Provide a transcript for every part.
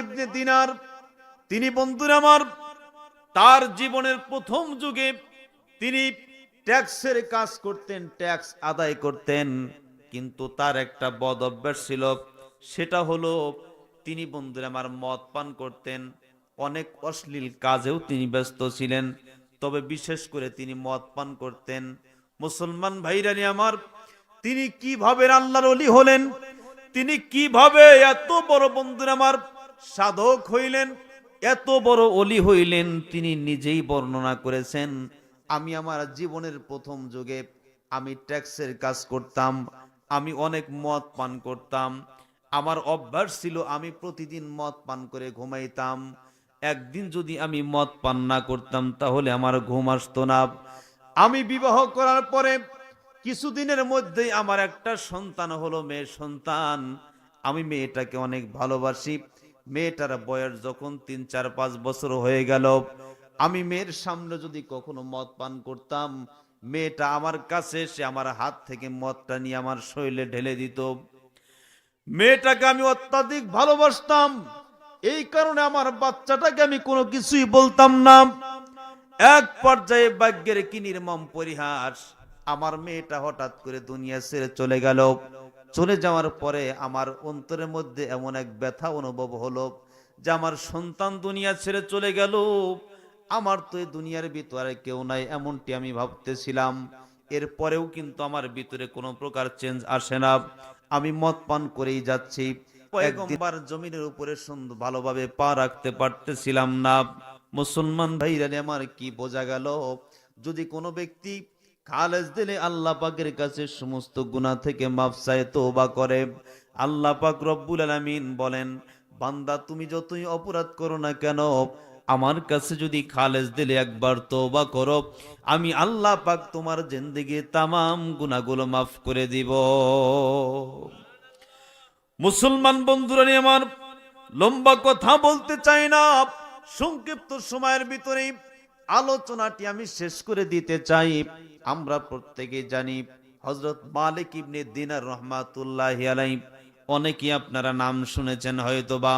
ইবনে দিনার, তিনি বন্ধুরা আমার, তার জীবনের প্রথম যুগে তিনি ট্যাক্সের কাজ করতেন, ট্যাক্স আদায় করতেন, কিন্তু তার একটা বদ অভ্যাস ছিল, সেটা হলো তিনি বন্ধুরা আমার মদ পান করতেন, অনেক অশ্লীল কাজেও তিনি ব্যস্ত ছিলেন, তবে বিশেষ করে তিনি মদ পান করতেন। মুসলমান ভাইরানি আমার, তিনি কীভাবে আল্লাহর অলি হলেন, তিনি কীভাবে এত বড় বন্ধুরা আমার সাধক হইলেন, এত বড় অলি হইলেন, তিনি নিজেই বর্ণনা করেছেন, আমি আমার জীবনের প্রথম যুগে আমি ট্যাক্সের কাজ করতাম, আমি অনেক মদ পান করতাম, আমার অভ্যাস ছিল আমি প্রতিদিন মদ পান করে ঘুমাইতাম, একদিন যদি আমি মদ পান না করতাম, তাহলে আমার ঘুম আসতো না। আমি বিবাহ করার পরে কিছুদিনের মধ্যেই আমার একটা সন্তান হলো মেয়ে সন্তান। আমি মেয়েটাকে অনেক ভালোবাসি মেয়েটার বয়স যখন তিন, চার, পাঁচ বছর হয়ে গেল, আমি মেয়ের সামনে যদি কখনো মদ পান করতাম, মেয়েটা আমার কাছে এসে আমার হাত থেকে মদটা নিয়ে আমার শরীরে ঢেলে দিত। মেয়েটাকে আমি অত্যাধিক ভালোবাসতাম। এই কারণে আমার বাচ্চাটাকে আমি কোনো কিছুই বলতাম না। এক পর্যায়ে ভাগ্যের কি নির্মম পরিহাস, আমার মেয়েটা হঠাৎ করে দুনিয়া ছেড়ে চলে গেল। চলে যাওয়ার পরে আমার অন্তরের মধ্যে এমন এক ব্যথা অনুভব হলো যে আমার সন্তান দুনিয়া ছেড়ে চলে গেল। আমার তো এই দুনিয়ার ভিতরে কেউ নাই এমনটি আমি ভাবতেছিলাম। এরপরেও কিন্তু আমার ভিতরে কোনো প্রকার চেঞ্জ আসে না। আমি মদ পান করেই যাচ্ছি। একবার জমিনের উপরে সুন্দর ভালোভাবে পা রাখতে পারতেছিলাম না। মুসলমান ভাইরা আমার কি বোঝা গেল? যদি কোনো ব্যক্তি খালেজ দিলে আল্লাহ পাকের কাছে সমস্ত গুনাহ থেকে মাফ চায়, তওবা করে। আল্লাহ পাক রব্বুল আলামিন বলেন, বান্দা, তুমি যতই অপরাধ করো না কেন, আমার কাছে যদি খালেজ দিলে একবার তওবা করো, আমি আল্লাহ পাক তোমার জিন্দেগি তামাম গুনাহগুলো মাফ করে দিব। মুসলমান বন্ধুরা আমার লম্বা কথা বলতে চাই না। সংক্ষিপ্ত সময়ের ভিতরেই আলোচনাটি আমি শেষ করে দিতে চাই। আমরা প্রত্যেকে জানি হজরত মালিক ইবনে দিনার রহমাতুল্লাহ আলাই অনেকেই আপনারা নাম শুনেছেন হয়তো বা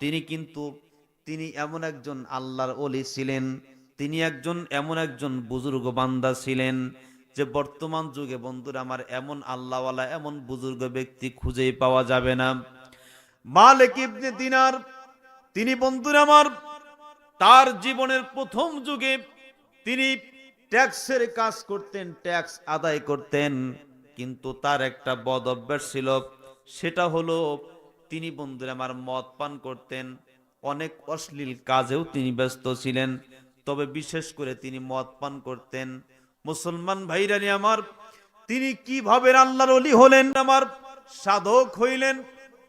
তিনি কিন্তু, তিনি এমন একজন আল্লাহর অলি ছিলেন, তিনি একজন, এমন একজন বুজুর্গ বান্দা ছিলেন যে বর্তমান যুগে বন্ধুরা আমার এমন আল্লাহওয়ালা, এমন বুজুর্গ ব্যক্তি খুঁজেই পাওয়া যাবে না। মালিক ইবনে দিনার, তিনি বন্ধুরা আমার তার জীবনের প্রথম যুগে তিনি ট্যাক্সের কাজ করতেন, ট্যাক্স আদায় করতেন। কিন্তু তার একটা বদ অভ্যাস ছিল, সেটা হলো তিনি বন্ধুরা আমার মদ পান করতেন। অনেক অশ্লীল কাজেও তিনি ব্যস্ত ছিলেন, তবে বিশেষ করে তিনি মদ পান করতেন। মুসলমান ভাইরানি আমার, তিনি কীভাবে আল্লাহর অলি হলেন? আমার সাধক হইলেন,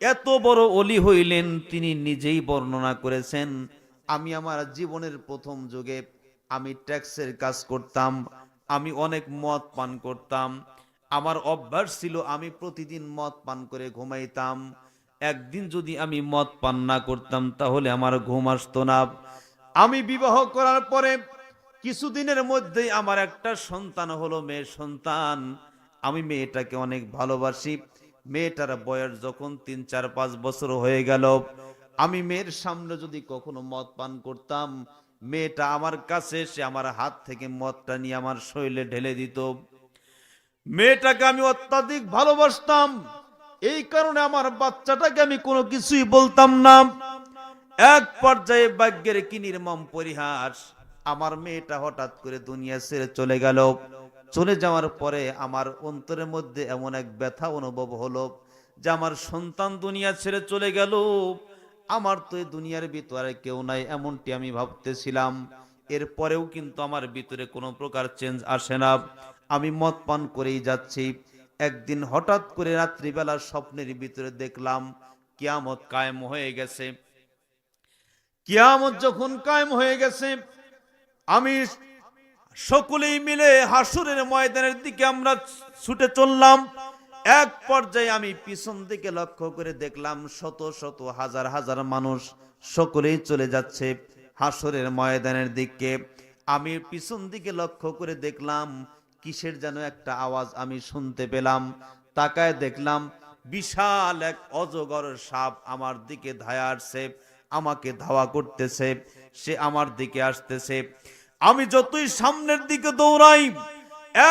এত বড় অলি হইলেন, তিনি নিজেই বর্ণনা করেছেন। আমি আমার জীবনের প্রথম যুগে আমি ট্যাক্সের কাজ করতাম, আমি অনেক মদ পান করতাম। আমার অভ্যাস ছিল আমি প্রতিদিন মদ পান করে ঘুমাইতাম। একদিন যদি আমি মদ পান না করতাম, তাহলে আমার ঘুম আসতো না। আমি বিবাহ করার পরে কিছুদিনের মধ্যেই আমার একটা সন্তান হলো, মেয়ে সন্তান। আমি মেয়েটাকে অনেক ভালোবাসি। মেয়েটার বয়স যখন তিন, চার, পাঁচ বছর হয়ে গেল। আমি মেয়ের সামনে যদি কখনো মদ পান করতাম, মেয়েটা আমার কাছে এসে আমার হাত থেকে মদটা নিয়ে আমার শরীরে ঢেলে দিত। মেয়েটাকে আমি অত্যাধিক ভালোবাসতাম। এই কারণে আমার বাচ্চাটাকে আমি কোনো কিছুই বলতাম না। এক পর্যায়ে ভাগ্যের কি নির্মম পরিহাস। আমার মেয়েটা হঠাৎ করে দুনিয়া ছেড়ে চলে গেল। চলে যাওয়ার পরে আমার অন্তরের মধ্যে এমন এক ব্যথা অনুভব হলো যে আমার সন্তান দুনিয়া ছেড়ে চলে গেল। আমার তো এই দুনিয়ার ভিতরে কেউ নাই এমনটি আমি ভাবতেছিলাম। এরপরেও কিন্তু আমার ভিতরে কোনো প্রকার চেঞ্জ আসে না। আমি মদ পান করেই যাচ্ছি। একদিন হঠাৎ করে রাত্রিবেলা স্বপ্নের ভিতরে দেখলাম, কিয়ামত কায়েম হয়ে গেছে। কিয়ামত যখন কায়েম হয়ে গেছে, আমি সকলেই মিলে হাসুরের ময়দানের দিকে আমরা ছুটে চললাম। এক পর্যায়ে আমি পিছন দিকে লক্ষ্য করে দেখলাম শত শত হাজার হাজার মানুষ সকলেই চলে যাচ্ছে হাসরের ময়দানের দিকে। আমি পিছন দিকে লক্ষ্য করে দেখলাম কিসের যেন একটা আওয়াজ আমি শুনতে পেলাম। তাকায় দেখলাম বিশাল এক অজগর সাপ আমার দিকে ধায়া আসছে, আমাকে ধাওয়া করতেছে, সে আমার দিকে আসতেছে। আমি যতই সামনের দিকে দৌড়াই,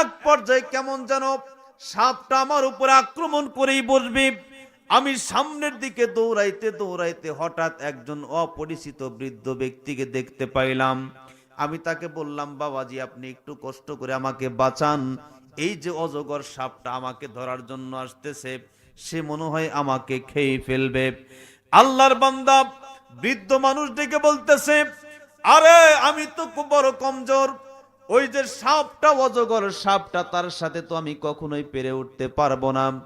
এক পর্যায়ে কেমন যেন সাপটা আমার উপরে আক্রমণ করেই বসবে। আমি সামনের দিকে দৌড়াইতে দৌড়াইতে হঠাৎ একজন অপরিচিত বৃদ্ধ ব্যক্তিকে দেখতে পাইলাম। আমি তাকে বললাম, বাবাজি, আপনি একটু কষ্ট করে আমাকে বাঁচান। এই যে অজগর সাপটা আমাকে ধরার জন্য আসতেছে, সে মনে হয় আমাকে খেয়ে ফেলবে। আল্লাহর বান্দা বৃদ্ধ মানুষ ডেকে বলতেছে, আরে, আমি তো খুব বড় কমজোর। ওই যে সাপটা, অজগর সাপটা, তার সাথে তো আমি কখনোই পেরে উঠতে পারব না।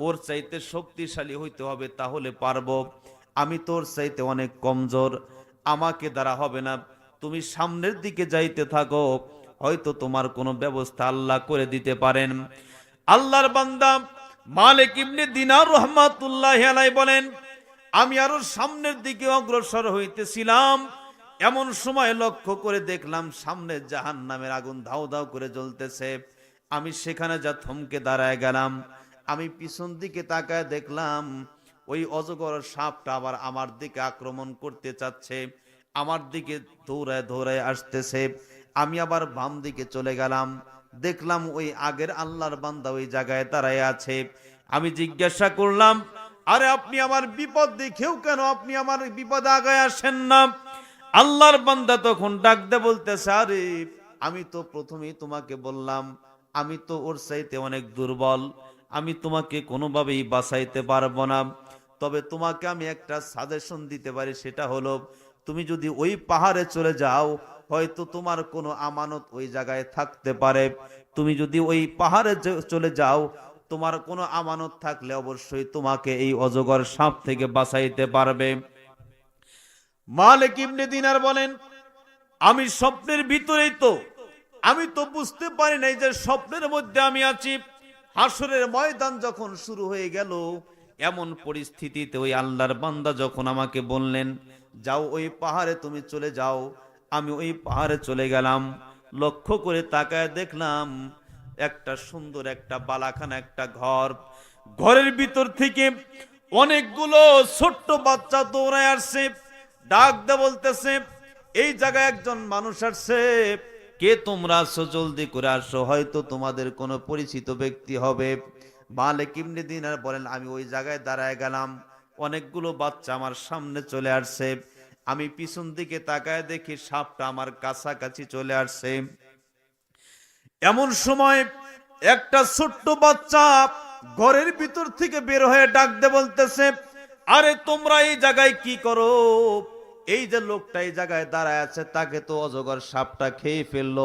ওর চাইতে শক্তিশালী হইতে হবে, তাহলে পারব। আমি তোর চাইতে অনেক কমজোর। আমাকে দ্বারা হবে না। তুমি সামনের দিকে যাইতে থাকো। হয়তো তোমার কোনো ব্যবস্থা আল্লাহ করে দিতে পারেন। আল্লাহর বান্দা মালিক ইবনে দিনার রহমাতুল্লাহ আলাই বলেন, আমি আরও সামনের দিকে অগ্রসর হইতেছিলাম। এমন সময় লক্ষ্য করে দেখলাম সামনে জাহান নামের আগুন ধাও ধাও করে জ্বলতেছে। আমি সেখানে যা থমকে দাঁড়ায় গেলাম। আমি পিছন দিকে তাকায় দেখলাম ওই অজগর সাপটা আবার আমার দিকে আক্রমণ করতে চাচ্ছে। আমার দিকে দৌড়ায় দৌড়ায় আসতেছে। আমি আবার বাম দিকে চলে গেলাম। দেখলাম ওই আগের আল্লাহর বান্দা ওই জায়গায় দাঁড়ায় আছে। আমি জিজ্ঞাসা করলাম, আরে আপনি আমার বিপদ দেখেও কেন? আপনি আমার বিপদে আগায় আসেন না। আল্লাহর বান্দা তখন ডাক দে বলতেছে, আরে, আমি তো প্রথমেই তোমাকে বললাম, আমি তো ওর চাইতে অনেক দুর্বল, আমি তোমাকে কোনোভাবেই বাঁচাইতে পারব না। তবে তোমাকে আমি একটা সাজেশন দিতে পারি, সেটা হলো, তুমি যদি ওই পাহাড়ে চলে যাও, হয়তো তোমার কোনো আমানত ওই জায়গায় থাকতে পারে। তুমি যদি ওই পাহাড়ে চলে যাও, তোমার কোনো আমানত থাকলে অবশ্যই তোমাকে এই অজগর সাপ থেকে বাঁচাইতে পারবে। মালিক ইবনে দিনার বলেন, আমি স্বপ্নের ভিতরেই তো, আমি তো বুঝতে পারি নাই যে স্বপ্নের মধ্যে আমি আছি। হাসরের ময়দান যখন শুরু হয়ে গেল, এমন পরিস্থিতিতে ওই আল্লাহর বান্দা যখন আমাকে বললেন, যাও ওই পাহাড়ে তুমি চলে যাও। আমি ওই পাহাড়ে চলে গেলাম, লক্ষ্য করে তাকায় দেখলাম, একটা সুন্দর একটা বালাখানা, একটা ঘর। ঘরের ভিতর থেকে অনেকগুলো ছোট্ট বাচ্চা দৌড়ায় আসছে। ডাক দে বলতেছে, এই জায়গায় একজন মানুষ আসছে। কে তোমরা আসছো জলদি করে আসো, হয়তো তোমাদের কোনো পরিচিত ব্যক্তি হবে। মালিক ইবনে দিনার বলেন, আমি ওই জায়গায় দাঁড়ায় গেলাম। অনেকগুলো বাচ্চা আমার সামনে চলে আসছে। আমি পিছন দিকে তাকায় দেখি সাপটা আমার কাছাকাছি চলে আসছে। এমন সময় একটা ছোট্ট বাচ্চা ঘরের ভিতর থেকে বের হয়ে ডাক দে বলতেছে, আরে তোমরা এই জায়গায় কি করো? এই যে লোকটা এই জায়গায় দাঁড়ায় আছে, তাকে তো অজগর সাপটা খেয়ে ফেলল।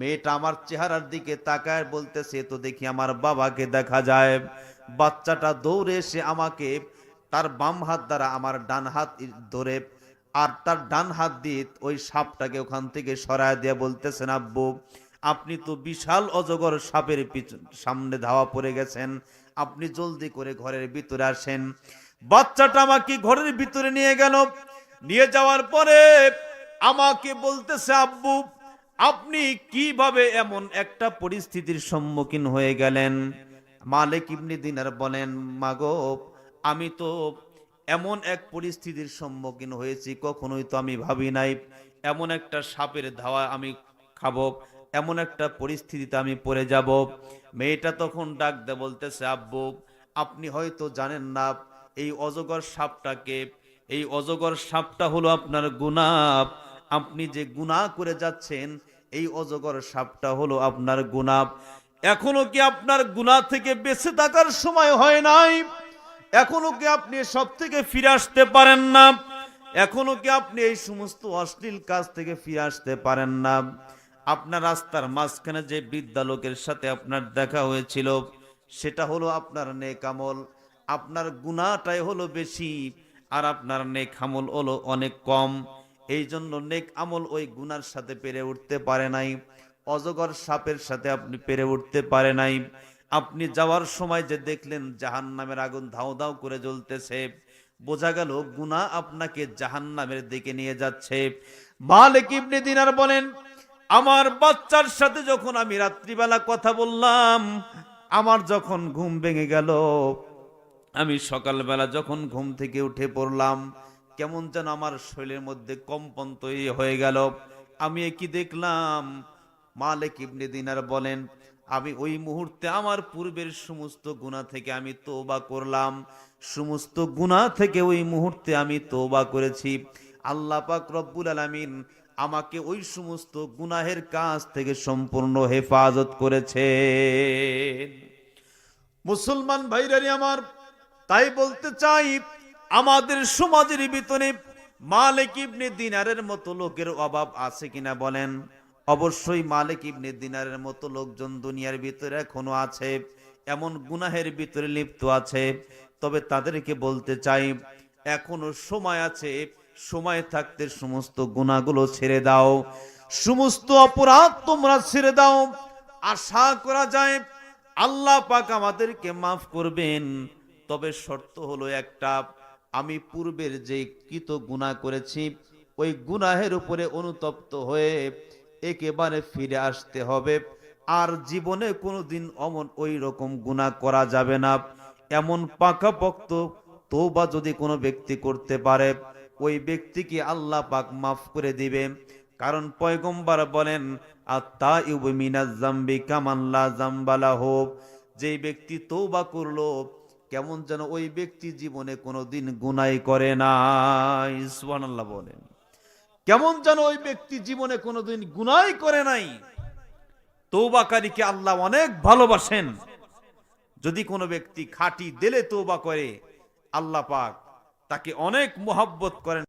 মেয়েটা আমার চেহারার দিকে তাকায়, বলতেছে তো দেখি আমার বাবাকে দেখা যায়। বাচ্চাটা দৌড়ে এসে আমাকে তার বাম হাত দ্বারা আমার ডান হাত ধরে আর তার ডান হাত দিয়ে ওই সাপটাকে ওখান থেকে সরায় দিয়ে বলতেছেন, আব্বু, আপনি তো বিশাল অজগর সাপের পিছন সামনে ধাওয়া পড়ে গেছেন। আপনি জলদি করে ঘরের ভিতরে আসেন। বাচ্চাটা আমাকে ঘরের ভিতরে নিয়ে গেল। নিয়ে যাওয়ার পরে আমাকে বলতেছে, আব্বু, আপনি কীভাবে এমন একটা পরিস্থিতির সম্মুখীন হয়ে গেলেন? মালিক ইবনে দিনার বলেন, মাগো, আমি তো এমন এক পরিস্থিতির সম্মুখীন হয়েছি, কখনোই তো আমি ভাবি নাই। এমন একটা সাপের ধাওয়া আমি খাব, এমন একটা পরিস্থিতিতে আমি পড়ে যাব। মেয়েটা তখন ডাক দে বলতেছে, আব্বু, আপনি হয়তো জানেন না, এই অজগর সাপটাকে এই অজগর সাপটা হলো আপনার গুনাপ আপনি যে গুনাহ করে যাচ্ছেন, এই অজগর সাপটা হলো আপনার গুনাপ এখনও কি আপনার গুনাহ থেকে বেঁচে থাকার সময় হয় নাই? এখনও কি আপনি সব থেকে ফিরে আসতে পারেন না? এখনও কি আপনি এই সমস্ত অশ্লীল কাজ থেকে ফিরে আসতে পারেন না? আপনার রাস্তার মাঝখানে যে বৃদ্ধা লোকের সাথে আপনার দেখা হয়েছিল, সেটা হলো আপনার নেকামল আপনার গুণাটাই হলো বেশি। আর আপনার নেক আমল হলো অনেক কম। এই জন্য নেক আমল ওই গুনার সাথে পেরে উঠতে পারে নাই। অজগর সাপের সাথে আপনি পেরে উঠতে পারে নাই। আপনি যাওয়ার সময় যে দেখলেন জাহান নামের আগুন ধাও ধাও করে জ্বলতেছে, বোঝা গেল গুনা আপনাকে জাহান নামের দিকে নিয়ে যাচ্ছে। মালিক ইবনে দিনার বলেন, আমার বাচ্চার সাথে যখন আমি রাত্রিবেলা কথা বললাম, আমার যখন ঘুম ভেঙে গেল আমি সকালবেলা যখন ঘুম থেকে উঠে পড়লাম, কেমন যেন আমার শরীরের মধ্যে কম্পন তৈরি হয়ে গেল। আমি কি দেখলাম, মালিক ইবনে দিনার বলেন, আমি ওই মুহূর্তে আমার পূর্বের সমস্ত গুণা থেকে আমি তোবা করলাম। সমস্ত গুণা থেকে ওই মুহূর্তে আমি তোবা করেছি। আল্লাহ পাক রব্বুল আলামিন আমাকে ওই সমস্ত গুনাহের কাজ থেকে সম্পূর্ণ হেফাজত করেছে মুসলমান ভাইরানি আমার তাই বলতে চাই, আমাদের সমাজের ভিতরে মালিক ইবনে দিনারের মতো লোকের অভাব আছে কিনা বলেন। অবশ্যই মালিক ইবনে দিনারের মতো লোকজন দুনিয়ার ভিতরে এখনও আছে, এমন গুনাহের ভিতরে লিপ্ত আছে। তবে তাদেরকে বলতে চাই, এখনও সময় আছে, সময় থাকতে সমস্ত গুণাগুলো ছেড়ে দাও। সমস্ত অপরাধ তোমরা ছেড়ে দাও। আশা করা যায়, আল্লাহ পাক আমাদেরকে মাফ করবেন। তবে শর্ত হলো একটা, আমি পূর্বের যে কৃত গুণা করেছি, ওই গুনাহের উপরে অনুতপ্ত হয়ে একেবারে ফিরে আসতে হবে। আর জীবনে কোনোদিন অমন ওই রকম গুণা করা যাবে না। এমন পাকাপোক্ত তৌবা যদি কোনো ব্যক্তি করতে পারে, ওই ব্যক্তিকে আল্লাহ পাক মাফ করে দিবে। কারণ পয়গম্বর বলেন আত্মা ইউবিনা জাম্বি কামাল্লা জাম্বালা হোক যেই ব্যক্তি তৌবা করল কেমন যেন ওই ব্যক্তি জীবনে কোনোদিন গুনাই করে নাই। সুবহানাল্লাহ বলেন। কেমন যেন ওই ব্যক্তি জীবনে কোনোদিন গুনাই করে নাই। তৌবাকারীকে আল্লাহ অনেক ভালোবাসেন। যদি কোনো ব্যক্তি খাঁটি দিলে তৌবা করে, আল্লাহ পাক তাকে অনেক মোহাব্বত করেন।